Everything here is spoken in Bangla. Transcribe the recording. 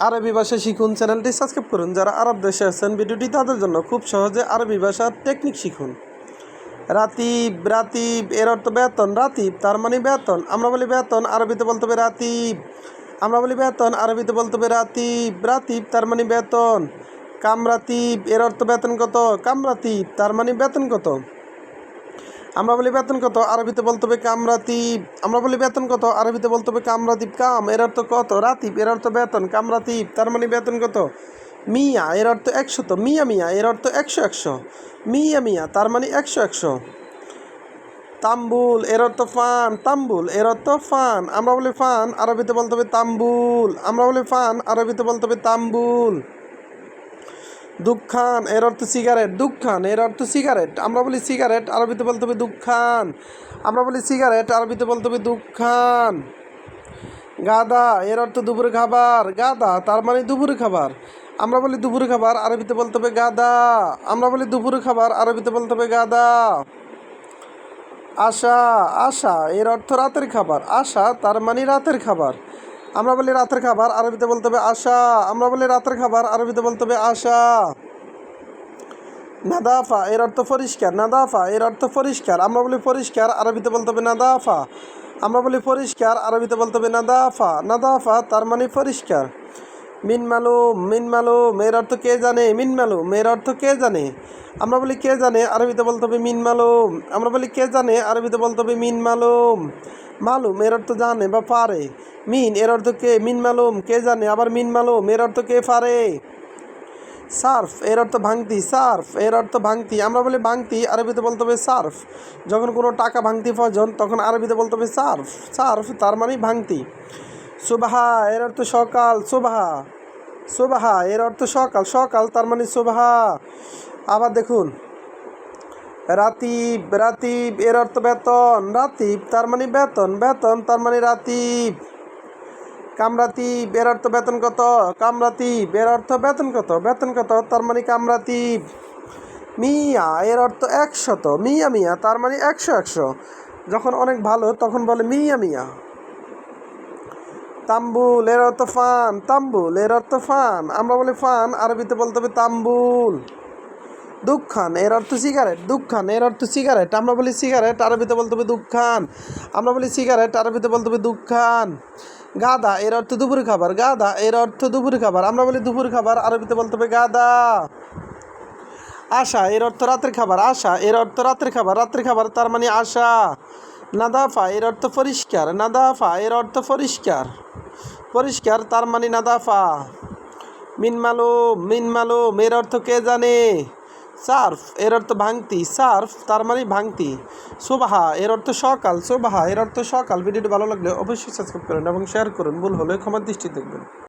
আরবি ভাষা শিখুন চ্যানেলটি সাবস্ক্রাইব করুন। যারা আরব দেশে আছেন, ভিডিওটি তাদের জন্য খুব সহজে আরবি ভাষার টেকনিক শিখুন। রাতিব রাতিব, এর অর্থ বেতন। রাতিব, তার মানে বেতন। আমরা বলি বেতন, আরবিতে বলতে হবে রাতিব। আমরা বলি বেতন, আরবিতে বলতে হবে রাতিব। রাতিব, তার মানে বেতন। কামরাতিব, এর অর্থ বেতন কত? কামরাতিব, তার মানে বেতন কত? আমরা বলি বেতন কত? আরবিতে বলতে হবে কামরাতিব। আমরা বলি বেতন কত? আরবিতে বলতে হবে কামরাতিব। কাম, এর অর্থ কত? রাতিব, এর অর্থ বেতন। কামরাতিব, তার মানে বেতন কত? মিয়া, এর অর্থ একশো তো মিয়া মিয়া, এর অর্থ একশো একশো। মিয়া মিয়া, তার মানে একশো একশো। তাম্বুল, এর অর্থ ফান। তাম্বুল, এর অর্থ ফান। আমরা বলি ফান, আরবিতে বলতে হবে তাম্বুল। আমরা বলি ফান, আরবিতে বলতে হবে তাম্বুল। দুঃখান, এর অর্থ সিগারেট দুঃখান, এর অর্থ সিগারেট আমরা বলি সিগারেট আরবিতে বলতে হবে দুঃখান। আমরা বলি সিগারেট আরবিতে বলতে হবে দুঃখান। গাদা, এর অর্থ দুপুরে খাবার। গাদা, তার মানে দুপুরে খাবার। আমরা বলি দুপুরে খাবার, আরবিতে বলতে হবে গাদা। আমরা বলি দুপুরে খাবার, আরবিতে বলতে হবে গাদা। আশা আশা, এর অর্থ রাতের খাবার। আশা, তার মানে রাতের খাবার। আমরা বলি রাতের খাবার, আরবিতে বলতে হবে আশা। আমরা বলি রাতের খাবার, আরবিতে বলতে হবে আশা। নাদাফা, এর অর্থ পরিষ্কার। নাদাফা, এর অর্থ পরিষ্কার। আমরা বলি পরিষ্কার, আরবিতে বলতে হবে নাদাফা। আমরা বলি পরিষ্কার, আরবিতে বলতে হবে নাদাফা। নাদাফা, তার মানে পরিষ্কার। মিন মালুম মিন মালুম এর অর্থ কে জানে? মিন মালুম এর অর্থ কে জানে? আমরা বলি কে জানে? আরবিতে বলতে হবে মিন মালুম আমরা বলি কে জানে? আরবিতে বলতে হবে মিন মালুম মালুম এর অর্থ জানে বা পারে। মিন, এর অর্থ কে? মিন মালুম কে জানে? আবার মিন মালুম এর অর্থ কে পারে? সার্ফ, এর অর্থ ভাঙতি। সার্ফ, এর অর্থ ভাঙতি। আমরা বলি ভাঙতি, আরবিতে বলতে হবে সার্ফ। যখন কোনো টাকা ভাঙতি প্রয়োজন, তখন আরবিতে বলতে হবে সার্ফ। সার্ফ, তার মানে ভাঙতি। সুবাহা, এর অর্থ সকাল, সুবাহা। সুবাহা, এর অর্থ সকাল সকাল তার মানে সুবাহা। আবার দেখুন, রাতিব রাতিব, এর অর্থ বেতন, রাতিব তার মানে বেতন বেতন তার মানে রাতিব। কামরাতি এর অর্থ বেতন কত? কামরাতি এর অর্থ বেতন কত? বেতন কত? তার মানে কামরাতিব। মিয়া, এর অর্থ একশত। মিয়া মিয়া, তার মানে একশো একশো। যখন অনেক ভালো, তখন বলে মিয়া মিয়া। তাম্বুল এর অর্থ ফান তাম্বুল এর অর্থ ফান আমরা বলি ফান, আরবিতে বলতে হবে তাম্বুল। দুঃখান, এর অর্থ সিগারেট। দুঃখান, এর অর্থ সিগারেট। আমরা বলি সিগারেট, আরবিতে বলতে হবে দুঃখান। আমরা বলি সিগারেট, আরবিতে বলতে হবে দুঃখান। গাদা এর অর্থ দুপুর খাবার। গাদা এর অর্থ দুপুর খাবার। আমরা বলি দুপুর খাবার, আরবিতে বলতে হবে গাদা আশা, এর অর্থ রাতের খাবার। আশা, এর অর্থ রাতের খাবার। রাতের খাবার তার মানে আশা। নাদাফা, এর অর্থ পরিষ্কার। নাদাফা, এর অর্থ পরিষ্কার। পরিষ্কার, তার মানে নাদাফা। মিন মালুম মিন এর অর্থ কে জানে? সার্ফ, এর অর্থ ভাঙতি। সার্ফ, তার মানে ভাঙতি। সুবাহা, এর অর্থ সকাল। সুবাহা, এর অর্থ সকাল। ভিডিওটি ভালো লাগলে অবশ্যই সাবস্ক্রাইব করুন এবং শেয়ার করুন। ভুল হলে ক্ষমার দৃষ্টি দেখবেন।